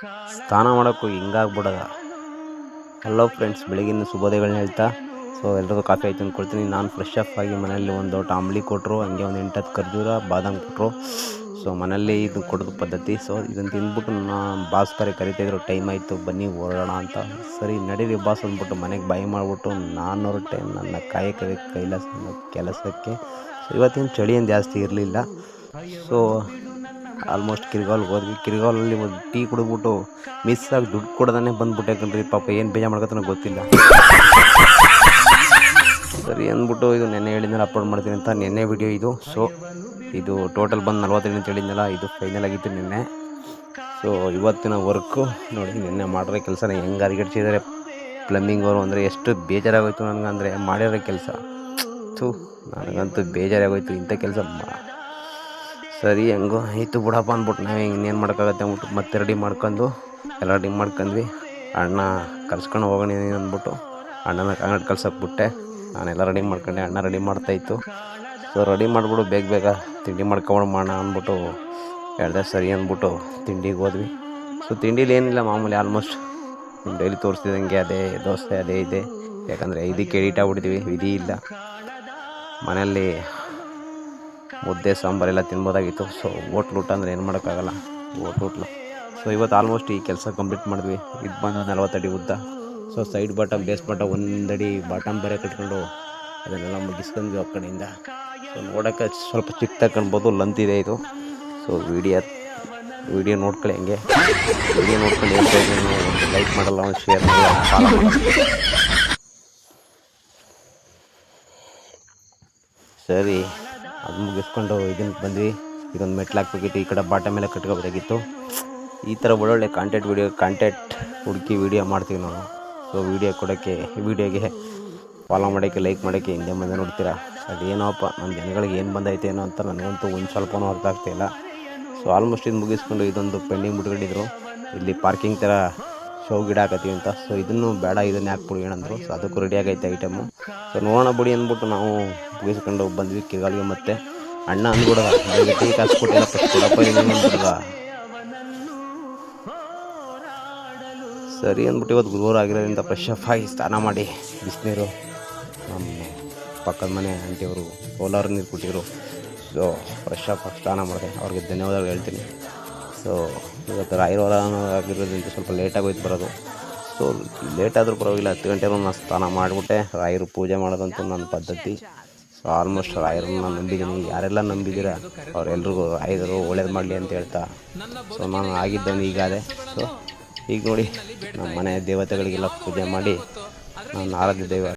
ಸ್ನಾನ ಮಾಡೋಕ್ಕೂ ಹಿಂಗಾಗ್ಬಿಡೋದ. Hello friends ಬೆಳಗಿನ ಶುಭೋದಯಗಳನ್ನ ಹೇಳ್ತಾ ಸೊ ಎಲ್ರಿಗೂ ಕಾಫಿ ಆಯ್ತು ಅಂದ್ಕೊಳ್ತೀನಿ ನಾನು ಫ್ರೆಶ್ ಅಪ್ ಆಗಿ ಮನೆಯಲ್ಲಿ ಒಂದು ಲೋಟ ಅಂಬ್ಲಿ ಕೊಟ್ಟರು ಹಂಗೆ ಒಂದು ಎಂಟತ್ತು ಖರ್ಜೂರ, ಬಾದಾಮ್ ಕೊಟ್ಟರು ಸೊ ಮನೆಯಲ್ಲಿ ಇದು ಕೊಡೋದು ಪದ್ಧತಿ ಸೊ ಇದನ್ನು ತಿಂದ್ಬಿಟ್ಟು ನಾನು ಬಾಸ್ ಕರೆ ಕರಿತಾಯಿದ್ರು ಟೈಮ್ ಆಯಿತು, ಬನ್ನಿ ಓಡೋಣ ಅಂತ. ಸರಿ, ನಡೀರಿ ಬಾಸ್ ಅಂದ್ಬಿಟ್ಟು ಮನೆಗೆ ಬೈ ಮಾಡಿಬಿಟ್ಟು ನಾನ್ನೂರು ಟೈಮ್ ನನ್ನ ಕೈ ಕೈಲಾಸ ಕೆಲಸಕ್ಕೆ. ಸೊ ಇವತ್ತೇನು ಚಳಿ ಜಾಸ್ತಿ ಇರಲಿಲ್ಲ. ಸೊ ಆಲ್ಮೋಸ್ಟ್ ಕಿರ್ಗಾಲ್ಗೆ ಹೋದ್ವಿ. ಕಿರ್ಗಾಲಲ್ಲಿ ಒಂದು ಟೀ ಕುಡಿದ್ಬಿಟ್ಟು ಮಿಸ್ ಆಗಿ ದುಡ್ಡು ಕೊಡೋದಾನೆ ಬಂದ್ಬಿಟ್ಟೆ ಕಣ್ರಿ. ಪಾಪ ಏನು ಬೇಜಾರು ಮಾಡ್ಕೋತಾನೆ ಗೊತ್ತಿಲ್ಲ. ಸರಿ ಅಂದ್ಬಿಟ್ಟು ಇದು ನೆನ್ನೆ ಹೇಳಿದ್ಮೇಲೆ ಅಪ್ಲೋಡ್ ಮಾಡ್ತೀನಿ ಅಂತ ನೆನ್ನೆ ವಿಡಿಯೋ ಇದು. ಸೊ ಇದು ಟೋಟಲ್ ಬಂದು ನಲ್ವತ್ತೈದು ಅಂತ ಹೇಳಿದ್ನಲ್ಲ, ಇದು ಫೈನಲ್ ಆಗಿತ್ತು ನಿನ್ನೆ. ಸೊ ಇವತ್ತಿನ ವರ್ಕು ನೋಡಿ ನಿನ್ನೆ ಮಾಡಿರೋ ಕೆಲಸನ ಹೆಂಗೆ ಅರಿಗಡಿಸಿದ್ದಾರೆ ಪ್ಲಂಬಿಂಗ್ ಅವರು ಅಂದರೆ ಎಷ್ಟು ಬೇಜಾರಾಗೋಯ್ತು ನನಗಂದರೆ, ಮಾಡಿರೋ ಕೆಲಸ. ಥೂ, ನನಗಂತೂ ಬೇಜಾರಾಗೋಯ್ತು. ಇಂಥ ಕೆಲಸ ಸರಿ, ಹೆಂಗೋ ಆಯಿತು ಬಿಡಪ್ಪ ಅಂದ್ಬಿಟ್ಟು ನಾವು ಇನ್ನೇನು ಮಾಡೋಕ್ಕಾಗತ್ತೆ ಅಂದ್ಬಿಟ್ಟು ಮತ್ತೆ ರೆಡಿ ಮಾಡ್ಕೊಂಡು ಎಲ್ಲ ರೆಡಿ ಮಾಡ್ಕೊಂಡ್ವಿ ಅಣ್ಣ ಕರ್ಸ್ಕೊಂಡು ಹೋಗೋಣ ಅಂದ್ಬಿಟ್ಟು. ಅಣ್ಣನ ಕಂಗಡ್ ಕಳ್ಸಕ್ಬಿಟ್ಟೆ ನಾನೆಲ್ಲ ರೆಡಿ ಮಾಡ್ಕೊಂಡೆ. ಅಣ್ಣ ರೆಡಿ ಮಾಡ್ತಾಯಿತ್ತು ಸೊ ರೆಡಿ ಮಾಡಿಬಿಡು, ಬೇಗ ಬೇಗ ತಿಂಡಿ ಮಾಡ್ಕೊಂಡು ಮಾಡೋಣ ಅಂದ್ಬಿಟ್ಟು ಹೇಳ್ದೆ, ಸರಿ ಅಂದ್ಬಿಟ್ಟು ತಿಂಡಿಗೆ ಹೋದ್ವಿ. ಸೊ ತಿಂಡಿಲಿ ಏನಿಲ್ಲ, ಮಾಮೂಲಿ ಆಲ್ಮೋಸ್ಟ್ ಡೈಲಿ ತೋರಿಸ್ತಿದ್ದಂಗೆ ಅದೇ ದೋಸೆ, ಅದೇ ಇದೆ. ಯಾಕಂದರೆ ಇದಕ್ಕೆ ಎಡಿಟ್ ಆಗ್ಬಿಟ್ಟಿದ್ವಿ, ವಿಧಿ ಇಲ್ಲ. ಮನೆಯಲ್ಲಿ ಮುದ್ದೆ ಸಾಂಬಾರೆಲ್ಲ ತಿನ್ಬೋದಾಗಿತ್ತು. ಸೊ ಹೋಟ್ಲು ಊಟ ಅಂದರೆ ಏನು ಮಾಡೋಕ್ಕಾಗಲ್ಲ. ಹೋಟ್ಲು ಸೊ ಇವತ್ತು ಆಲ್ಮೋಸ್ಟ್ ಈ ಕೆಲಸ ಕಂಪ್ಲೀಟ್ ಮಾಡಿದ್ವಿ. ಇದು ಬಂದು ನಲ್ವತ್ತಡಿ ಉದ್ದ. So side bottom base bottom ಒಂದಡಿ bottom ಬೇರೆ ಕಟ್ಕೊಂಡು ಅದನ್ನೆಲ್ಲ ಮುಗಿಸ್ಕೊಂಡ್ವಿ ಆ ಕಡೆಯಿಂದ. ಸೊ ನೋಡೋಕ್ಕೆ ಸ್ವಲ್ಪ ಚಿಕ್ಕ ಕಾಣ್ಬೋದು ಲಂತ್ ಇದೆ ಇದು. ಸೊ ವಿಡಿಯೋ ವಿಡಿಯೋ ನೋಡ್ಕೊಳ್ಳಿ ಹಂಗೆ. ವಿಡಿಯೋ ನೋಡ್ಕೊಳ್ಳಿ ಒಂದು ಲೈಕ್ ಮಾಡಲ್ಲ, ಒಂದು ಶೇರ್ ಮಾಡಲ್ಲ. ಸರಿ. ಅದು ಮುಗಿಸ್ಕೊಂಡು ಇದನ್ನ ಬಂದ್ವಿ. ಇದೊಂದು ಮೆಟ್ಲು ಹಾಕ್ಬೇಕಿತ್ತು ಈ ಕಡೆ ಬಾಟ ಮೇಲೆ ಕಟ್ಕೋಬೇಕಾಗಿತ್ತು. ಈ ಥರ ಒಳ್ಳೊಳ್ಳೆ ಕಾಂಟೆಂಟ್ ವೀಡಿಯೋ ಕಾಂಟೆಂಟ್ ಹುಡುಕಿ ವೀಡಿಯೋ ಮಾಡ್ತೀವಿ ನಾವು. ಸೊ ವೀಡಿಯೋ ಕೊಡೋಕ್ಕೆ ವೀಡಿಯೋಗೆ ಫಾಲೋ ಮಾಡೋಕ್ಕೆ ಲೈಕ್ ಮಾಡೋಕ್ಕೆ ಹಿಂದೆ ಮುಂದೆ ನೋಡ್ತೀರಾ? ಅದೇನೋಪ್ಪ ನಮ್ಮ ಜನಗಳಿಗೆ ಏನು ಬಂದೈತೆ ಏನೋ ಅಂತ ನನಗಂತೂ ಒಂದು ಸ್ವಲ್ಪನೂ ಅರ್ಥ ಆಗ್ತಾಯಿಲ್ಲ ಸೊ ಆಲ್ಮೋಸ್ಟ್ ಇದು ಮುಗಿಸ್ಕೊಂಡು ಇದೊಂದು ಪೆಂಡಿಂಗ್ ಬಿಟ್ಕೊಂಡಿದ್ರು. ಇಲ್ಲಿ ಪಾರ್ಕಿಂಗ್ ಥರ ಶೋ ಗಿಡ ಹಾಕತ್ತೀವಿ ಅಂತ. ಸೊ ಇದನ್ನು ಬೇಡ, ಇದನ್ನ ಹಾಕ್ಬಿಡಿ ಏನಂದ್ರು. ಸೊ ಅದಕ್ಕೂ ರೆಡಿ ಆಗೈತೆ ಐಟಮು ಸೊ ನೋಡೋಣ ಬಿಡಿ ಅಂದ್ಬಿಟ್ಟು ನಾವು ಮುಗಿಸ್ಕೊಂಡು ಬಂದ್ವಿ ಕಿಗಾಲಿಗೆ ಮತ್ತೆ. ಅಣ್ಣ ಅಂದ್ಬಿಡದ ಟೀ ಸರಿ ಅಂದ್ಬಿಟ್ಟು ಇವತ್ತು ಗುರುವಾರ ಆಗಿರೋದ್ರಿಂದ ಫ್ರೆಶ್ ಅಪ್ ಆಗಿ ಸ್ನಾನ ಮಾಡಿ ಬಿಸಿನೀರು. ನಮ್ಮ ಪಕ್ಕದ ಮನೆ ಆಂಟಿಯವರು ಸೋಲಾರ್ ನೀರು ಕೊಟ್ಟಿದ್ರು ಸೊ ಫ್ರೆಶ್ ಅಪ್ ಆಗಿ ಸ್ನಾನ ಮಾಡಿದೆ. ಅವ್ರಿಗೆ ಧನ್ಯವಾದಗಳು ಹೇಳ್ತೀನಿ. ಸೊ ಇವತ್ತು ರಾಯರವರ ಆಗಿರೋದ್ರಿಂದ ಸ್ವಲ್ಪ ಲೇಟಾಗಿ ಹೋಯ್ತು ಬರೋದು. ಸೊ ಲೇಟ್ ಆದರೂ ಪರವಾಗಿಲ್ಲ, ಹತ್ತು ಗಂಟೆ ನಾನು ಸ್ನಾನ ಮಾಡಿಬಿಟ್ಟೆ, ರಾಯರು ಪೂಜೆ ಮಾಡೋದಂತೂ ನನ್ನ ಪದ್ಧತಿ. ಸೊ ಆಲ್ಮೋಸ್ಟ್ ರಾಯರನ್ನ ನಂಬಿದ್ದೀನಿ. ಯಾರೆಲ್ಲ ನಂಬಿದ್ದೀರಾ, ಅವರೆಲ್ರಿಗೂ ರಾಯರು ಒಳ್ಳೇದು ಮಾಡಲಿ ಅಂತ ಹೇಳ್ತಾ. ಸೊ ನಾನು ಆಗಿದ್ದವನು ಈಗಾದೆ ಸೊ ಈಗ ನೋಡಿ, ನಮ್ಮ ಮನೆ ದೇವತೆಗಳಿಗೆಲ್ಲ ಪೂಜೆ ಮಾಡಿ ನಾನು ಆರಾಧ್ಯ ದೈವ